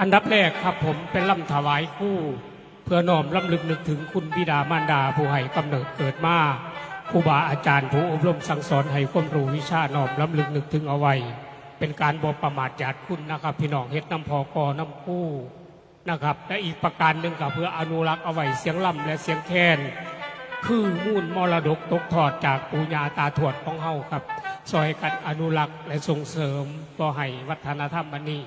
อันดับแรกครับผมเป็นลำถวายคู่ เพื่อน้อมลำลึกนึกถึงคุณบิดามารดาผู้ให้กำเนิดเกิดมาครูบาอาจารย์ผู้อบรมสั่งสอนให้ความรู้วิชาน้อมลำลึกนึกถึงเอาไว้ เป็นการบประมาทญาติคุณนะครับ พี่น้องเฮ็ดน้ำพอกอน้ำคู่นะครับ และอีกประการหนึ่งก็เพื่ออนุรักษ์เอาไว้เสียงล่ำและเสียงแคนคือมูลมรดกตกทอดจากปู่ย่าตาทวดของเฮาครับซอยกันอนุรักษ์และส่งเสริมต่อให้วัฒนธรรมอันนี้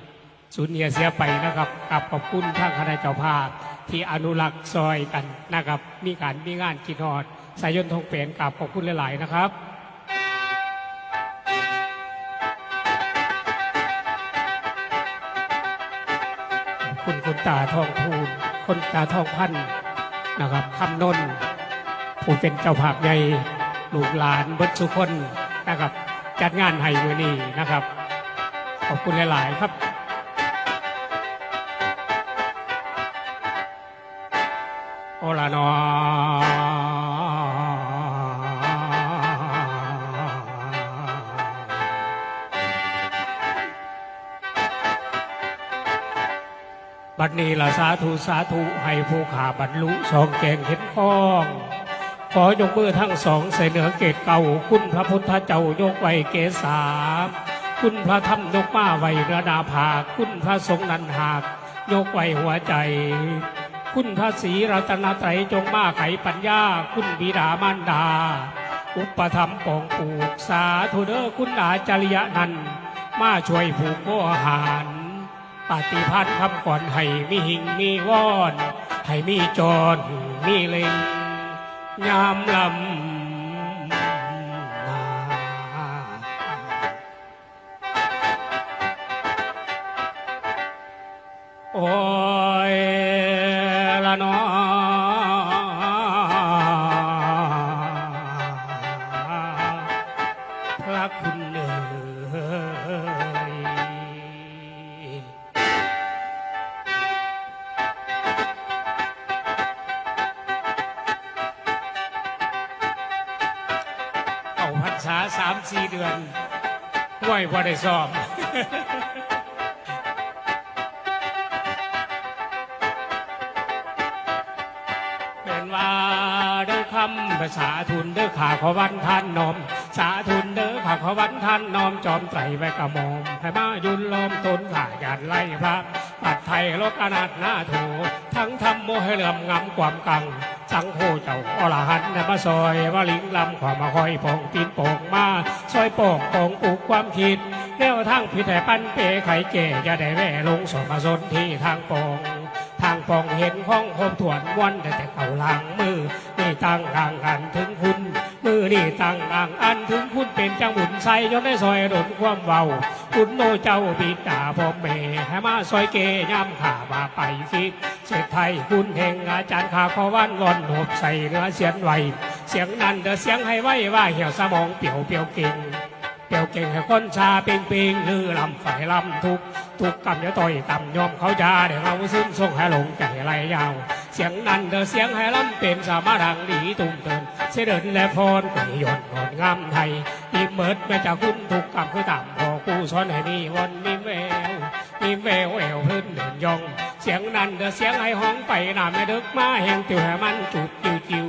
สูญเนียเสียไปนะครับกับขอบคุณทางคณะเจ้าภาพที่อนุรักษ์ซอยกันนะครับ มีการมีงานกินฮอดสายยนทองเปลี่ยนกับขอบคุณหลาย ๆ นะครับคุณคุณตาทองพูนคนตาทองพันธ์นะครับคำนนผู้เป็นเจ้าภาพใหญ่ลูกหลานเบิดสุคนนะครับ จัดงานให้มือนี้นะครับ ขอบคุณหลาย ๆ ครับ โอลานอบัดนี้ละสาธุสาธุให้ผู้ขาบรรลุสองแกงเห็นพ้อง ขอยกมือทั้งสองใส่เหนือเกตเก่า คุณพระพุทธเจ้ายกไว้เกศาคุณพระธรรมยกมาไว้ระดาภาคุณพระสงฆ์นันหาก ยกไว้หัวใจ คุณพระศรีรัตนตรัยจงมาไขปัญญา คุณบิดามารดา อุปธรรมปองปลูกสาธุเดอคุณอาจริยะนันมาช่วยผูกโบอหารปฏิพันธ์คำก่อนให้มีหิงมีวอนให้มีจรมีเล็งยามลำนาโอ้ รรษาสามสี่เดือนห้วยพอได้สอบเป็นว่าเด้อคำภาษาทุนเด้อขาขอวันท่านนอม สาทุนเด้อขาขอวันท่านนอมจอมไตรไว้กระหมอมให้มายุนล้อมตนข่าหยาดไล่พระปัดไทยโลกอนาถหน้าโถทั้งทำโมให้เหลื่อมงำความกัง สังโฆเจ้าอรหันต์นะมาซอยว่าลิงลำขวามาคอยปองปีนโป่งมาซอยโป่งโป่งปลูกความคิด แนวทางผิดแต่ปั้นเปไข่เก๋จะได้แว่ลงสมาสนที่ทางโป่งทางปองเห็นห้องโคมถวนวันแต่แต่เก่าล้างมือนี่ตั้งอ่างกันถึงคุณ มือนี่ตั้งอ่างอันถึงคุณเป็นจังหมุนใส่ยนได้ซอยดนความเว้าคุณโนเจ้าบิดาพ่อแม่ให้มาซอยเกย่ำขาว่าไปสิเศรษฐไทยคุณแห่งอาจารย์ขาขอวันงอนหบใส่เนื้อเสียนไหวเสียงนั้นเดอเสียงให้ไว้ว่าเหี่ยวสมองเปี่ยวเปี่ยวเก่งเปียวเก่งให้คนชาเป่งเป่งลือลำฝ่ายลำทุกทุกกำจะต่อยต่ำยอมเขายาเดี๋ยวเราซึ้งส่งให้หลงใจไรยาว เสียงนั้นเดอเสียงให้ลำเป็นสามารถดังดีตุ่มเติน เสด็จและพรกุยนงดงามไทยอีเมิดแม่จาคุณทุกกำคือต่ำพอกูสอนให้มีวันมีแววมีแววแววพื้นเดินยอง เสียงนั้นเดือเสียงให้ห้องไปหน้าแม่ดึกมาแห่งติวให้มันจุดจิวจิว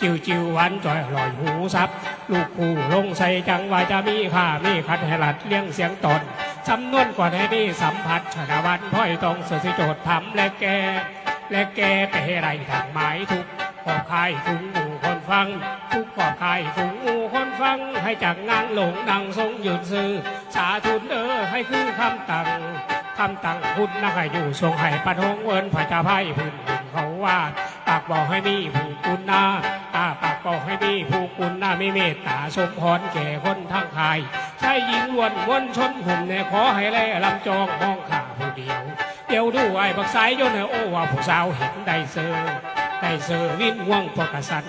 จิวจิวหวานจ่อยอร่อยหูซับ ลูกผู้ลงใส่จังว่าจะมีค่ามีคัดให้หลัดเลี้ยงเสียงตนจำนวนกว่าให้มีสัมผัสชนะวันพ่อยตรงเสือสิโจทย์ทำและแกและแกไปให้ไรทางหมายทุกขอคายถุงหมู คนฟัง ทุกขอบคายถุงคนฟัง ให้จากงานหลงดังทรงหยืนซื้อสาธุนเออให้คือคำตังคำตังพุทธนะให้อยู่ทรงให้ปันหงเวินพระเจ้าไพ่พื้นดินเขาว่าปากบอกให้มีผู้กุณนาตาปากบอกให้มีผู้กุณนาไม่เมตตาสมพรแก่คนทั้งคายชายหญิงล้วนวนชนหุ่มในขอให้แลลำจองมองข้าผู้เดียว เดี๋ยวดูไอ้บักสายยนต์ให้โอ้ว่าผู้สาวเห็นได้เซอ ได้เซอร์วินว่องปกสัน